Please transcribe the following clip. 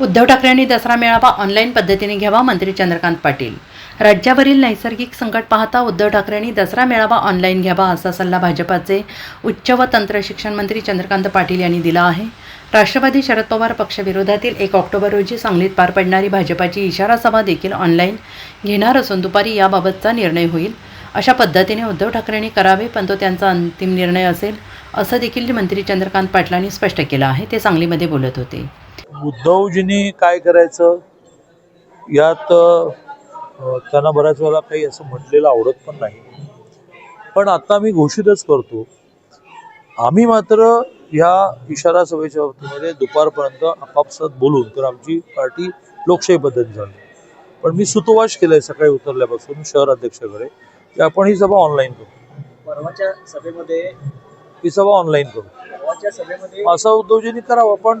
उद्धव ठाकरेंनी दसरा मेळावा ऑनलाईन पद्धतीने घ्यावा मंत्री चंद्रकांत पाटील. राज्यावरील नैसर्गिक संकट पाहता उद्धव ठाकरेंनी दसरा मेळावा ऑनलाईन घ्यावा असा सल्ला भाजपाचे उच्च व तंत्र शिक्षण मंत्री चंद्रकांत पाटील यांनी दिला आहे. राष्ट्रवादी शरद पवार पक्षविरोधातील एक ऑक्टोबर रोजी सांगलीत पार पडणारी भाजपाची इशारा सभा देखील ऑनलाईन घेणार असून दुपारी याबाबतचा निर्णय होईल. अशा पद्धतीने उद्धव ठाकरेंनी करावे पण तो त्यांचा अंतिम निर्णय असेल असं देखील मंत्री चंद्रकांत पाटलांनी स्पष्ट केलं आहे. ते सांगलीमध्ये बोलत होते. उद्धवजींनी काय करायचं? यात त्यांना बऱ्याच वेळेला काही असं म्हटलेलं आवडत पण नाही. पण आता मी घोषितच करतो आम्ही मात्र या इशारा सभेच्या बाबतीमध्ये दुपारपर्यंत आपापसात बोलून तर आमची पार्टी लोकशाही पद्धती झाली. पण मी सुतोवाच केलंय सकाळी उतरल्यापासून शहर अध्यक्षाकडे की आपण ही सभा ऑनलाईन करू. परवाच्या सभेमध्ये ही सभा ऑनलाईन करू. परवाच्या सभेमध्ये असं उद्धवजींनी करावं पण